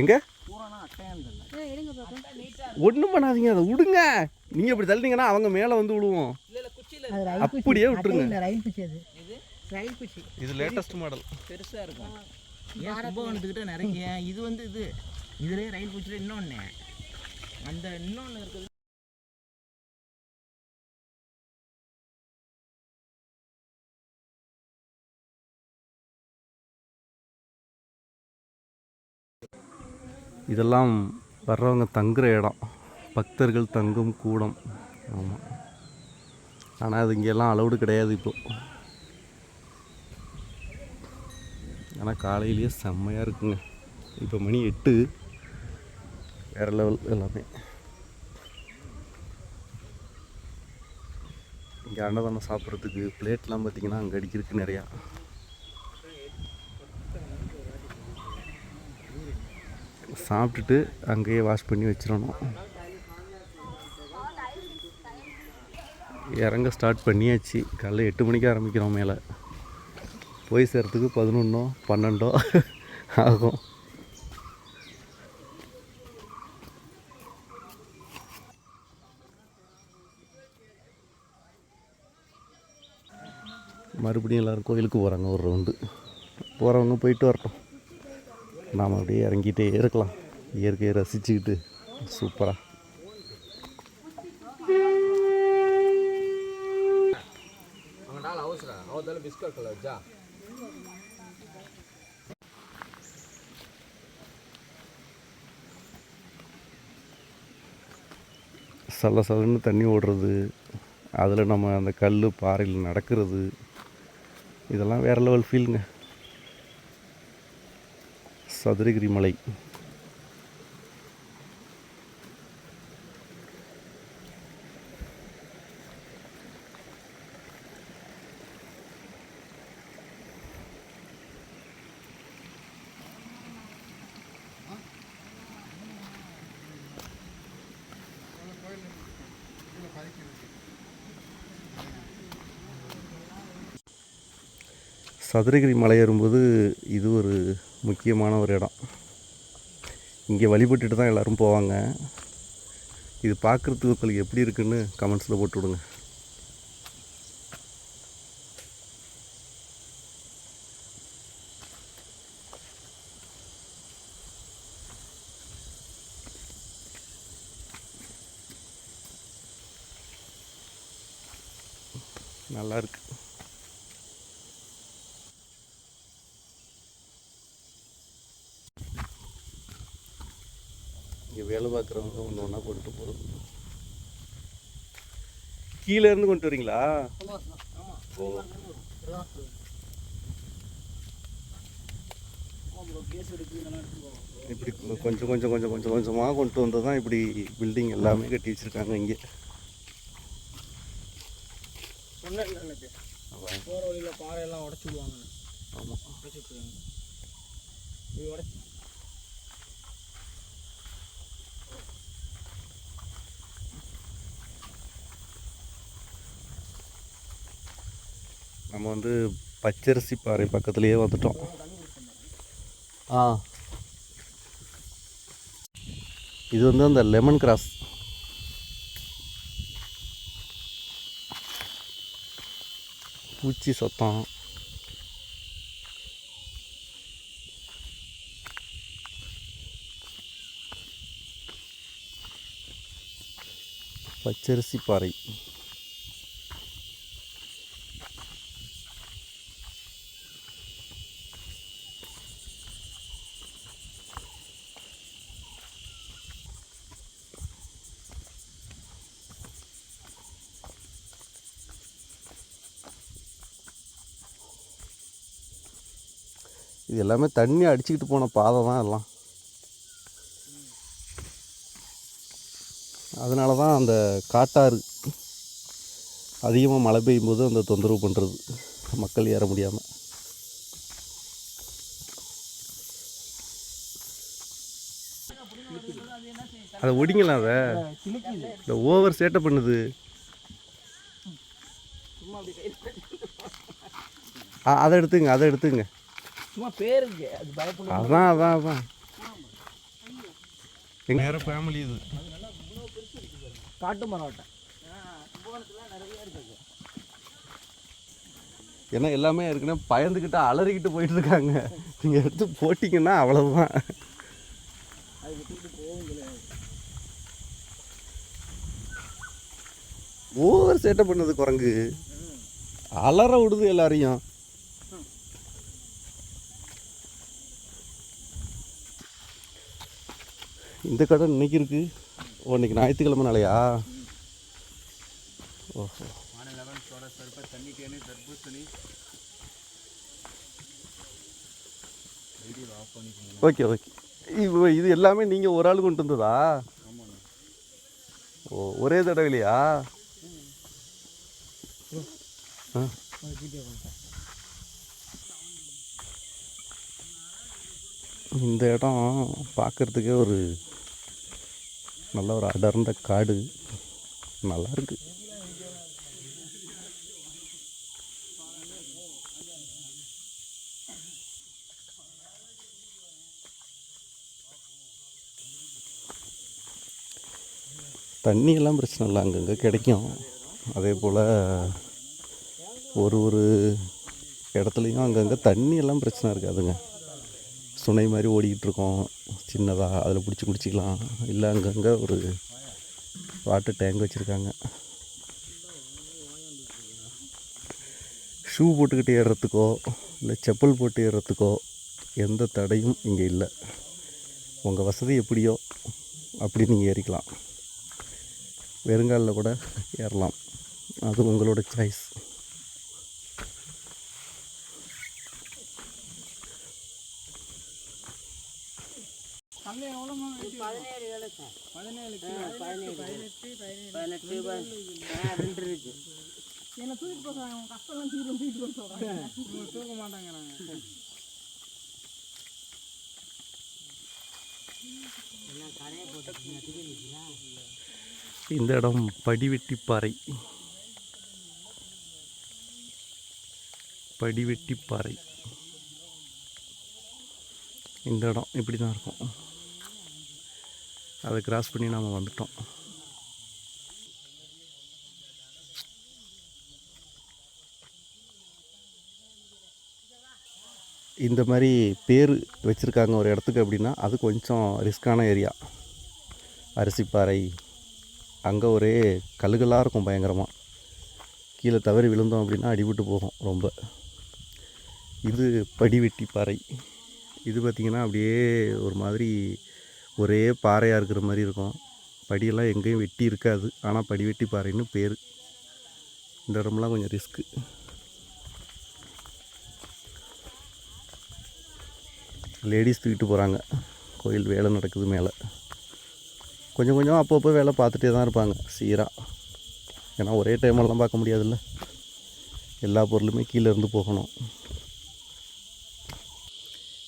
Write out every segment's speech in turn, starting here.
எங்க? ஒன்றும் பண்ணாதீங்க அதை விடுங்க நீங்கள் இப்படி தள்ளினீங்கன்னா அவங்க மேலே வந்து விழுவோம் இல்லை இல்லை குச்சியில் அது ரயில் குச்சி. அப்படியே விட்டுருங்க. இது லேட்டஸ்ட் மாடல் பெருசாக இருக்கும். ஏன் கும்பகோணத்துக்கிட்ட நிறைய இது வந்து இது. இதுலேயே ரயில் குச்சியில் இன்னொன்று அந்த இன்னொன்று இருக்குது. இதெல்லாம் வர்றவங்க தங்குற இடம். பக்தர்கள் தங்கும் கூடம். ஆமாம் ஆனால் அது இங்கெல்லாம் அலௌடு கிடையாது இப்போ. ஆனால் காலையிலேயே செம்மையாக இருக்குங்க. இப்போ மணி எட்டு. வேறு லெவல் எல்லாமே. இங்கே அன்னதானம் சாப்பிட்றதுக்கு பிளேட்லாம் பார்த்திங்கன்னா அங்கே அடிக்கிறதுக்கு நிறையா. சாப்பிட்டுட்டு அங்கேயே வாஷ் பண்ணி வச்சிடணும். இறங்க ஸ்டார்ட் பண்ணியாச்சு. காலைல எட்டு மணிக்கு ஆரம்பிக்கிறோம் மேலே. போய் சேர்றதுக்கு பதினொன்றோ பன்னெண்டோ ஆகும். மறுபடியும் எல்லோரும் கோயிலுக்கு போகிறாங்க ஒரு ரவுண்டு போகிறவங்க போயிட்டு வரட்டும். நாம் அப்படியே இறங்கிட்டே இருக்கலாம். இயற்கையை ரசிச்சுக்கிட்டு சூப்பராக சல சல்ல சலன்னு தண்ணி ஓடுறது அதில் நம்ம அந்த கல் பாறையில் நடக்கிறது இதெல்லாம் வேறு லெவல் ஃபீலுங்க சதுரகிரி மலை. சதுரகிரி மலை ஏறும்போது இது ஒரு முக்கியமான ஒரு இடம். இங்கே வழிபட்டுட்டு தான் எல்லோரும் போவாங்க. இது பார்க்குறதுக்கு உங்களுக்கு எப்படி இருக்குன்னு கமெண்ட்ஸில் போட்டு விடுங்க. நல்லா இருக்கு இங்கே வேலை பார்க்குறவங்க ஒன்று ஒன்றா கொண்டுட்டு போதும் கீழே இருந்து கொண்டு வரீங்களா? ஓ இப்படி கொஞ்சம் கொஞ்சம் கொஞ்சம் கொஞ்சம் கொஞ்சமாக கொண்டு வந்து தான் இப்படி பில்டிங் எல்லாமே கட்டி வச்சுருக்காங்க இங்கே. போகிற வழியில் பாறையெல்லாம் உடச்சி விடுவாங்க ஆமாம் உடச்சி நம்ம வந்து பச்சரிசி பாறை பக்கத்துலேயே வந்துட்டோம். ஆ. இது வந்து அந்த லெமன் கிராஸ் பூச்சி சத்தம். பச்சரிசி பாறை இது எல்லாமே தண்ணி அடிச்சுக்கிட்டு போன பாதை தான் எல்லாம். அதனால தான் அந்த காட்டாறு அதிகமாக மழை பெய்யும் போது அந்த தொந்தரவு பண்ணுறது மக்கள் ஏற முடியாமல் அதை ஒடிங்கலாம் அதை. இந்த ஓவர் சேட்டை பண்ணுது. ஆ அதை எடுத்துங்க அதை எடுத்துங்க. சும்மா பேருக்கு அது பயப்படும் அதான் அதான் அதான். எங்கள் வேறு ஃபேமிலி இது. காட்டு இருக்குது ஏன்னா எல்லாமே ஏற்கனவே பயந்துக்கிட்டு அலறிக்கிட்டு போயிட்டு இருக்காங்க நீங்கள் எடுத்து போட்டிங்கன்னா கிடையாது ஓவர் சேட்டை பண்ணுது குரங்கு. அலற விடுது எல்லாரையும். இந்த கடை இன்னைக்கு இருக்கு. ஓ இன்னைக்கு ஞாயிற்றுக்கிழமை நாளையா? ஓஹோ. Okay okay. இது எல்லாமே நீங்கள் ஒரு ஆள் கொண்டு வந்ததா? ஓ ஒரே தடவைலையா ஆ. இந்த இடம் பார்க்குறதுக்கே ஒரு நல்ல ஒரு அடர்ந்த காடு. நல்லா இருக்கு தண்ணியெல்லாம் பிரச்சனை இல்லை அங்கங்கே கிடைக்கும். அதே போல் ஒரு ஒரு இடத்துலையும் அங்கங்கே தண்ணியெல்லாம் பிரச்சனை இருக்காதுங்க. சுனை மாதிரி ஓடிக்கிட்டு இருக்கோம் சின்னதாக அதில் பிடிச்சி குடிச்சிக்கலாம். இல்லை அங்கங்கே ஒரு வாட்டர் டேங்க் வச்சுருக்காங்க. ஷூ போட்டுக்கிட்டு ஏறுறதுக்கோ இல்லை செப்பல் போட்டு ஏறுறதுக்கோ எந்த தடையும் இங்கே இல்லை. உங்கள் வசதி எப்படியோ அப்படி நீங்கள் ஏறிக்கலாம். வெறுங்காலில் கூட ஏறலாம். அது உங்களோட சாய்ஸ் ரெண்டு இருக்கு. என்ன தூக்கிட்டு போகிறாங்க உங்க கஷ்டம் தீரும் தூக்கிட்டு போக சொல்கிறாங்க இவங்க தூக்க மாட்டாங்கிறாங்க. இந்த இடம் படிவெட்டிப்பாறை படிவெட்டிப்பாறை இந்த இடம் இப்படி தான் இருக்கும். அதை கிராஸ் பண்ணி நாம் வந்துட்டோம். இந்த மாதிரி பேர் வச்சுருக்காங்க ஒரு இடத்துக்கு அப்படின்னா அது கொஞ்சம் ரிஸ்க்கான ஏரியா அரிசிப்பாறை அங்கே ஒரே கல்லுகளாக இருக்கும் பயங்கரமாக கீழே தவறி விழுந்தோம் அப்படின்னா அடிபட்டு போகும் ரொம்ப. இது படிவெட்டி பாறை. இது பார்த்திங்கன்னா அப்படியே ஒரு மாதிரி ஒரே பாறையாக இருக்கிற மாதிரி இருக்கும். படியெல்லாம் எங்கேயும் வெட்டி இருக்காது. ஆனால் படிவெட்டி பாறைன்னு பேர். இந்த இடம்லாம் கொஞ்சம் ரிஸ்க்கு லேடிஸ் தூக்கிட்டு போகிறாங்க கோயில் வேலை நடக்குது மேலே. கொஞ்சம் கொஞ்சம் அப்பப்போ வேலை பார்த்துட்டே தான் இருப்பாங்க. சீராக ஏன்னா ஒரே டைமெல்லாம் பார்க்க முடியாதுல்ல. எல்லா பொருளுமே கீழே இருந்து போகணும்.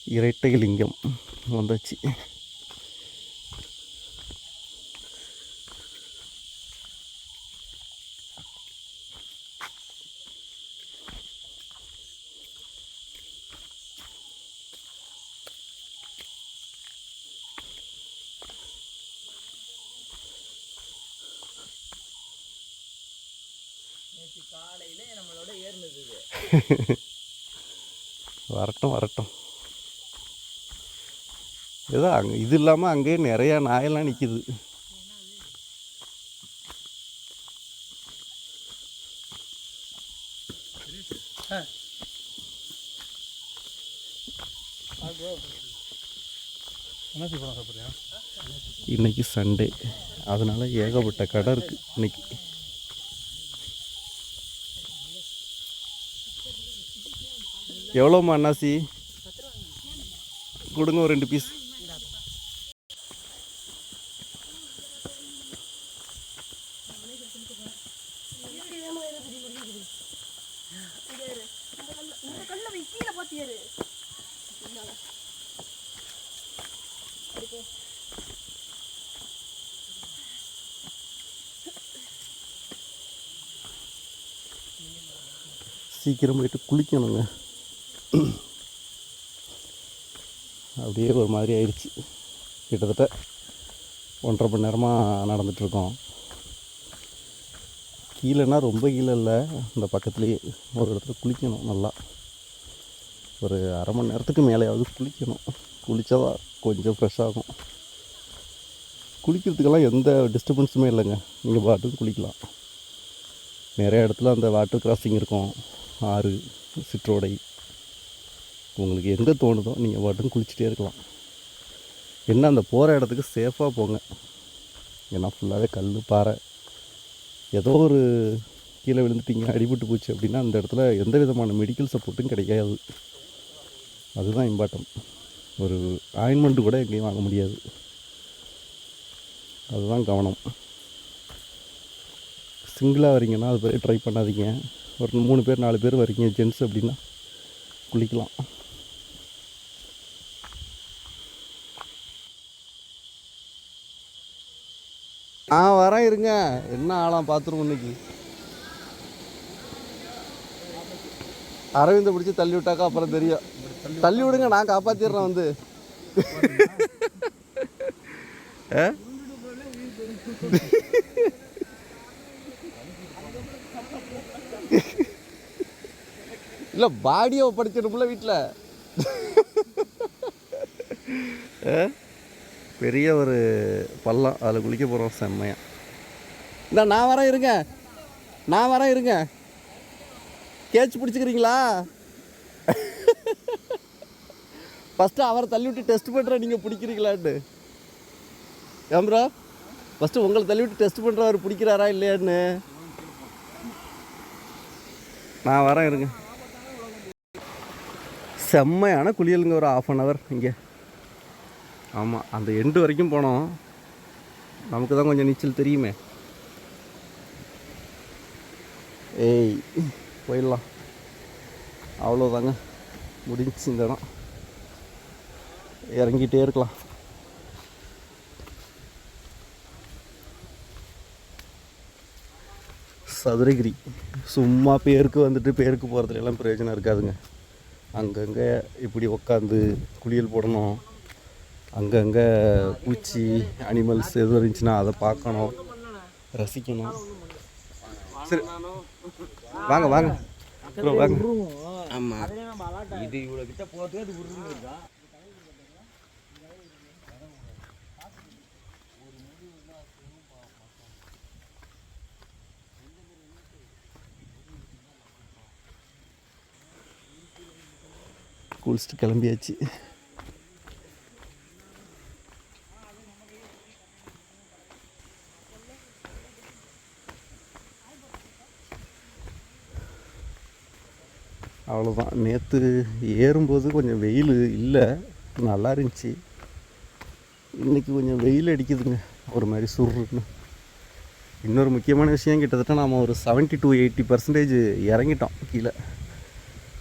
இரட்டை லிங்கம் வந்தாச்சு. காலையில நம்மளோட ஏறினது இது. வரட்டும் வரட்டும். ஏதோ அங்கே இது இல்லாமல் அங்கேயே நிறையா நாயெல்லாம் நிற்கிது இன்னைக்கு சண்டே அதனால் ஏகப்பட்ட கடை இருக்குது இன்னைக்கு. எவ்வளோம்மா அண்ணாசி கொடுங்க ஒரு ரெண்டு பீஸ் சீக்கிரம் போயிட்டு குளிக்கணுங்க. அப்படியே ஒரு மாதிரி ஆயிடுச்சு. கிட்டத்தட்ட ஒன்றரை மணி நேரமாக நடந்துகிட்ருக்கோம் கீழேனா ரொம்ப கீழே இல்லை. இந்த பக்கத்துலேயே ஒரு இடத்துல குளிக்கணும் நல்லா. ஒரு அரை மணி நேரத்துக்கு மேலேயாவது குளிக்கணும். குளித்தா தான் கொஞ்சம் ஃப்ரெஷ் ஆகும். குளிக்கிறதுக்கெல்லாம் எந்த டிஸ்டர்பன்ஸுமே இல்லைங்க. நீங்கள் பாட்டுக்கு குளிக்கலாம். நிறைய இடத்துல அந்த வாட்டர் கிராசிங் இருக்கும். ஆறு சிற்றோடை உங்களுக்கு எங்கே தோணுதோ நீங்கள் பாட்டும் குளிச்சுட்டே இருக்கலாம். என்ன அந்த போகிற இடத்துக்கு சேஃபாக போங்க. ஏன்னா ஃபுல்லாகவே கல் பாறை ஏதோ ஒரு கீழே விழுந்துட்டீங்க அடிபட்டு போச்சு அப்படின்னா அந்த இடத்துல எந்த விதமான மெடிக்கல் சப்போர்ட்டும் கிடைக்காது. அதுதான் இம்பார்ட்டன்ட் ஒரு ஆயின்மெண்ட்டு கூட எங்கேயும் வாங்க முடியாது. அதுதான் கவனம். சிங்கிளாக வரீங்கன்னா அது பிறகு ட்ரை பண்ணாதீங்க. ஒரு மூணு பேர் நாலு பேர் வரீங்க ஜென்ஸ் அப்படின்னா குளிக்கலாம் ஆ வரேன் இருங்க. என்ன ஆளாம் பார்த்துருவோம் இன்னைக்கு? அரவிந்தை பிடிச்சி தள்ளி விட்டாக்கா அப்புறம் தெரியும். தள்ளி விடுங்க நான் காப்பாற்றிடுறேன் வந்து? இல்லை பாடியை ஒப்படைச்சிடும்ல வீட்டில் பெரிய ஒரு பள்ளம் அதில் குளிக்க போகிறோம் செம்மையா. இந்த நான் வரேன் இருங்க. நான் வரேன் இருங்க. கேட்ச் பிடிச்சிக்கிறீங்களா? ஃபஸ்ட்டு அவரை தள்ளி விட்டு டெஸ்ட் பண்ணுற நீங்கள் பிடிக்கிறீங்களான்னு. ஏம்ரா ஃபஸ்ட்டு உங்களை தள்ளி விட்டு டெஸ்ட் பண்ணுறவர் பிடிக்கிறாரா இல்லையான்னு. நான் வரேன் இருங்க. செம்மையான குளியலுங்க ஒரு ஆஃப் அன் ஹவர் இங்கே. ஆமாம் அந்த எண்டு வரைக்கும் போனோம். நமக்கு தான் கொஞ்சம் நீச்சல் தெரியுமே. ஏய் போயிடலாம். அவ்வளோதாங்க முடிஞ்சுச்சு இந்த இடம். இறங்கிட்டே இருக்கலாம். சதுரகிரி. சும்மா பேருக்கு வந்துட்டு பேருக்கு போகிறதுல எல்லாம் பிரயோஜனம் இருக்காதுங்க. அங்கங்கே இப்படி உக்காந்து குளியல் போடணும். அங்கங்கே பூச்சி அனிமல்ஸ் எதுவும் இருந்துச்சுன்னா அதை பார்க்கணும். ரசிக்கணும். சரி. வாங்க வாங்க. ப்ரோ வாங்க. ஆமாம் இது இவ்வளோ கிட்ட போகிறதுக்கு அது இருக்கா குளிச்சுட்டு கிளம்பியாச்சு. அவ்வளோதான் நேற்று ஏறும்போது கொஞ்சம் வெயில் இல்லை. நல்லா இருந்துச்சு. இன்றைக்கி கொஞ்சம் வெயில் அடிக்குதுங்க. ஒரு மாதிரி சுருன்னு இன்னொரு முக்கியமான விஷயம் கிட்டத்தட்ட நாம் ஒரு 70 டு எயிட்டி பர்சன்டேஜ் இறங்கிட்டோம் கீழே.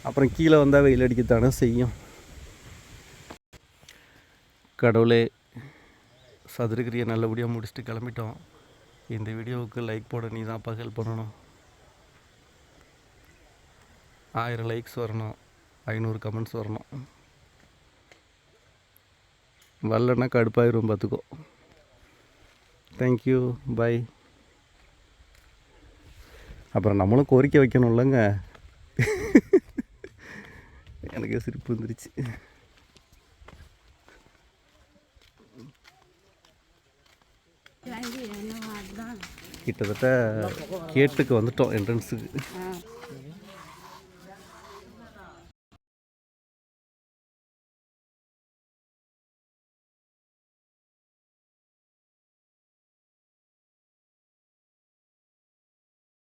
அப்புறம் கீழே வந்தால் வெயில் அடிக்கத்தானே செய்யும். கடவுளே சதுரகிரியை நல்லபடியாக முடிச்சுட்டு கிளம்பிட்டோம். இந்த வீடியோவுக்கு லைக் போட நீ தான்ப்பா ஹெல்ப் பண்ணணும். ஆயிரம் லைக்ஸ் வரணும் ஐநூறு கமெண்ட்ஸ் வரணும். வரலன்னா கடுப்பாயிரும் பார்த்துக்கோ. தேங்க்யூ பை அப்புறம் நம்மளும் கோரிக்கை வைக்கணும்லங்க எனக்கே சிரிப்பு வந்துருச்சு. கிட்டத்தட்ட கேட்டுக்கு வந்துட்டோம் என்ட்ரன்ஸுக்கு